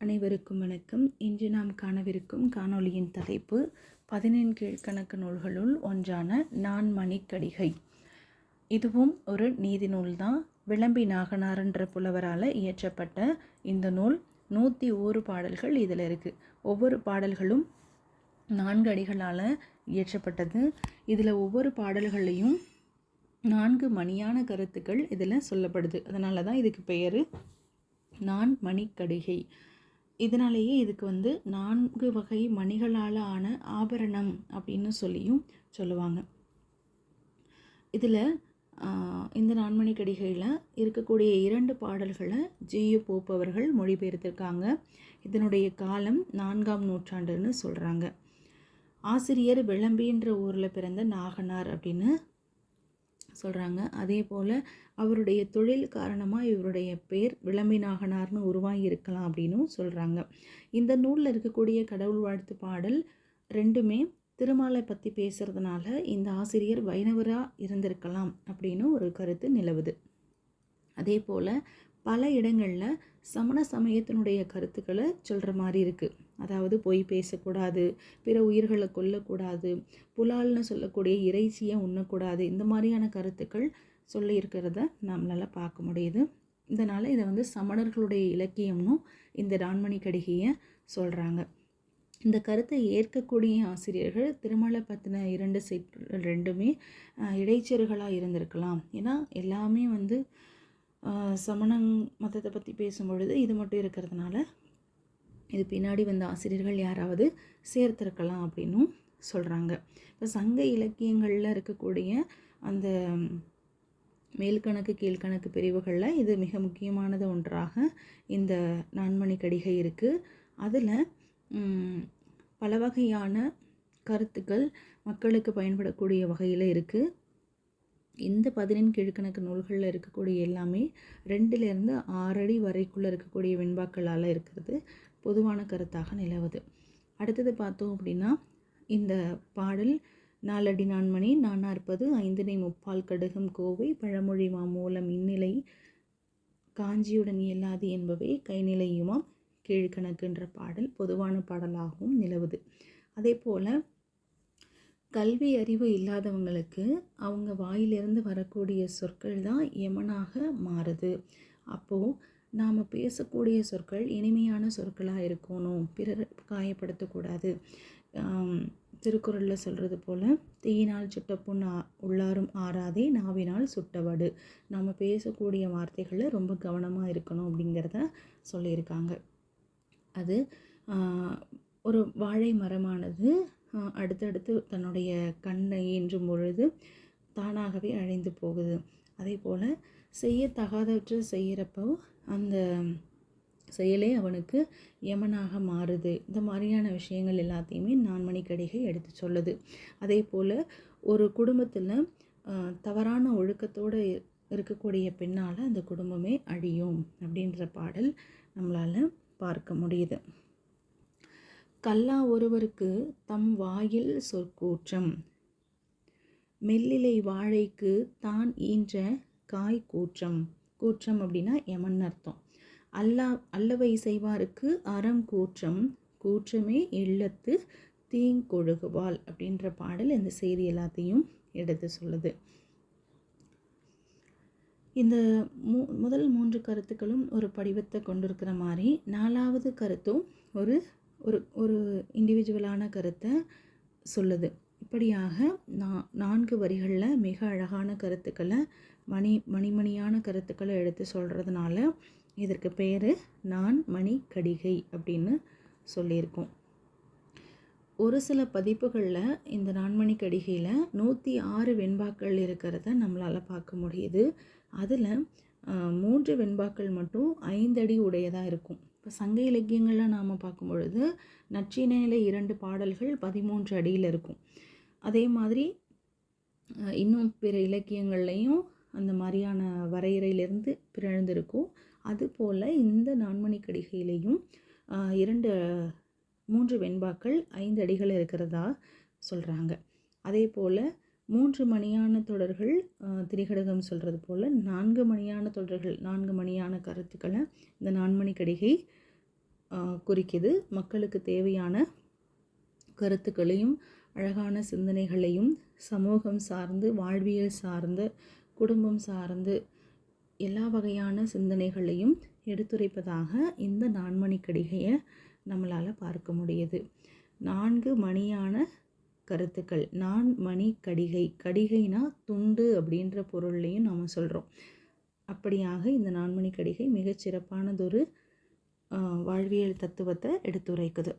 அனைவருக்கும் வணக்கம். இன்று நாம் காணவிருக்கும் காணொளியின் தலைப்பு பதினெண் கீழ்கணக்கு நூல்களுள் ஒன்றான நான் மணிக்கடிகை. இதுவும் ஒரு நீதி நூல்தான். விளம்பி நாகனார்ன்ற புலவரால் இயற்றப்பட்ட இந்த நூல் நூற்றி ஓரு பாடல்கள் இதில் இருக்குது ஒவ்வொரு பாடல்களும் நான்கு அடிகளால் இயற்றப்பட்டது. இதில் ஒவ்வொரு பாடல்களையும் நான்கு மணியான கருத்துக்கள் இதில் சொல்லப்படுது. அதனால தான் இதுக்கு பெயர் நான் மணிக்கடிகை. இதனாலேயே இதுக்கு வந்து நான்கு வகை மணிகளால் ஆன ஆபரணம் அப்படின்னு சொல்லியும் சொல்லுவாங்க. இதில் இந்த நான்மணி கடிகையில் இருக்கக்கூடிய இரண்டு பாடல்களை ஜியு போப் அவர்கள் மொழிபெயர்த்திருக்காங்க. இதனுடைய காலம் நான்காம் நூற்றாண்டுன்னு சொல்கிறாங்க ஆசிரியர் விளம்பின்ற ஊரில் பிறந்த நாகனார் அப்படின்னு சொல்கிறாங்க அதே போல் அவருடைய தொழில் காரணமாக இவருடைய பேர் விளம்பி நாகனார்னு உருவாகி இருக்கலாம் அப்படின்னும் சொல்கிறாங்க இந்த நூலில் இருக்கக்கூடிய கடவுள் வாழ்த்து பாடல் ரெண்டுமே திருமாலை பற்றி பேசுகிறதுனால இந்த ஆசிரியர் வைணவராக இருந்திருக்கலாம் அப்படின்னு ஒரு கருத்து நிலவுது. அதே போல் பல இடங்களில் சமண சமயத்தினுடைய கருத்துக்களை சொல்கிற மாதிரி இருக்குது அதாவது பொய் பேசக்கூடாது பிற உயிர்களை கொல்லக்கூடாது புலால்னு சொல்லக்கூடிய இறைச்சியை உண்ணக்கூடாது இந்த மாதிரியான கருத்துக்கள் சொல்லியிருக்கிறத நம்மளால் பார்க்க முடியுது. இதனால் இதை வந்து சமணர்களுடைய இலக்கியம்னும் இந்த ரான்மணி கடிகையை சொல்கிறாங்க இந்த கருத்தை ஏற்கக்கூடிய ஆசிரியர்கள் திருமலை பற்றின இரண்டு செய்திகள் ரெண்டுமே இடைச்செருகளாக இருந்திருக்கலாம். ஏன்னா எல்லாமே வந்து சமணங் மதத்தை பற்றி பேசும்பொழுது இது மட்டும் இருக்கிறதுனால இது பின்னாடி வந்த ஆசிரியர்கள் யாராவது சேர்த்துருக்கலாம் அப்படின்னும் சொல்கிறாங்க இப்போ சங்க இலக்கியங்களில் இருக்கக்கூடிய அந்த மேல்கணக்கு கீழ்கணக்கு பிரிவுகளில் இது மிக முக்கியமானது ஒன்றாக இந்த நான்மணி கடிகை இருக்குது அதில் பல வகையான கருத்துக்கள் மக்களுக்கு பயன்படக்கூடிய வகையில் இருக்குது இந்த பதினெண் கிழக்கணக்கு நூல்களில் இருக்கக்கூடிய எல்லாமே ரெண்டுலேருந்து ஆறு அடி வரைக்குள்ளே இருக்கக்கூடிய வெண்பாக்களால் இருக்கிறது. பொதுவான கருத்தாக நிலவுது. அடுத்தது பார்த்தோம் அப்படின்னா இந்த பாடல் நாலடி நான்மணி நானாற்பது ஐந்தினை முப்பால் கடுகம் கோவை பழமொழி மாமூலம் இந்நிலை காஞ்சியுடன் இயலாது என்பவை கைநிலையுமாம் கீழ்கணக்குன்ற பாடல் பொதுவான பாடலாகவும் நிலவுது. அதே போல் கல்வி அறிவு இல்லாதவங்களுக்கு அவங்க வாயிலிருந்து வரக்கூடிய சொற்கள் தான் யமனாக மாறுது. அப்போது நாம் பேசக்கூடிய சொற்கள் இனிமையான சொற்களாக இருக்கணும். பிறர் காயப்படுத்தக்கூடாது. திருக்குறளில் சொல்கிறது போல் தீயினால் சுட்ட உள்ளாரும் ஆறாதே நாவினால் சுட்டவடு. நம்ம பேசக்கூடிய வார்த்தைகளில் ரொம்ப கவனமாக இருக்கணும் அப்படிங்கிறத சொல்லியிருக்காங்க. அது ஒரு வாழை மரமானது அடுத்தடுத்து தன்னுடைய கண்ணை ஈன்றும் பொழுது தானாகவே அழிந்து போகுது. அதே போல் செய்யத்தகாதவற்றை செய்கிறப்போ அந்த செயலே அவனுக்கு யமனாக மாறுது. இந்த மாதிரியான விஷயங்கள் எல்லாத்தையுமே நான்மணி கடிகை எடுத்து சொல்லுது. அதே போல் ஒரு குடும்பத்தில் தவறான ஒழுக்கத்தோடு இருக்கக்கூடிய பெண்ணால் அந்த குடும்பமே அழியும் அப்படின்ற பாடல் நம்மளால் பார்க்க முடியுது. கல்லா ஒருவருக்கு தம் வாயில் சொற்கூற்றம். மெல்லிலை வாழைக்கு தான் ஈன்ற காய் கூற்றம் கூற்றம் அப்படின்னா எமன் அர்த்தம். அல்லா அல்லவை செய்வாருக்கு அறம் கூற்றம். கூற்றமே இல்லத்து தீங்கொழுகுவாள் அப்படின்ற பாடல் இந்த செய்தி எல்லாத்தையும் எடுத்து சொல்லுது. இந்த மூ முதல் மூன்று கருத்துக்களும் ஒரு படிவத்தை கொண்டிருக்கிற மாதிரி நாலாவது கருத்தும் ஒரு ஒரு ஒரு இண்டிவிஜுவலான கருத்தை சொல்லுது. இப்படியாக நா நான்கு வரிகளில் மிக அழகான கருத்துக்களை மணி மணிமணியான கருத்துக்களை எடுத்து சொல்கிறதுனால இதற்கு பேர் நான் மணி கடிகை அப்படின்னு சொல்லியிருக்கோம். ஒரு சில பதிப்புகளில் இந்த நான்மணி கடிகையில் நூற்றி ஆறு வெண்பாக்கள் இருக்கிறத நம்மளால் பார்க்க முடியுது. அதில் மூன்று வெண்பாக்கள் மட்டும் ஐந்தடி உடையதாக இருக்கும். இப்போ சங்க இலக்கியங்களில் நாம் பார்க்கும் பொழுது நச்சினையில் இரண்டு பாடல்கள் பதிமூன்று அடியில் இருக்கும். அதே மாதிரி இன்னும் பிற இலக்கியங்கள்லையும் அந்த மாதிரியான வரையறையிலிருந்து பிறழ்ந்திருக்கும். அதுபோல் இந்த நான்மணி கடிகையிலையும் இரண்டு மூன்று வெண்பாக்கள் ஐந்து அடிகள் இருக்கிறதா சொல்கிறாங்க அதே போல் மூன்று மணியான தொடர்கள் திரிகடகம் சொல்கிறது போல் நான்கு மணியான தொடர்கள் நான்கு மணியான கருத்துக்களை இந்த நான்மணி கடிகை குறிக்கிது. மக்களுக்கு தேவையான கருத்துக்களையும் அழகான சிந்தனைகளையும் சமூகம் சார்ந்து வாழ்வியல் சார்ந்து குடும்பம் சார்ந்து எல்லா வகையான சிந்தனைகளையும் எடுத்துரைப்பதாக இந்த நான்மணி கடிகையை நம்மளால் பார்க்க முடியுது. நான்கு மணியான கருத்துக்கள். நான் மணி கடிகை. கடிகைனா துண்டு அப்படின்ற பொருள்லையும் நாம் சொல்கிறோம் அப்படியாக இந்த நான்மணி கடிகை மிகச்சிறப்பானதொரு வாழ்வியல் தத்துவத்தை எடுத்துரைக்குது.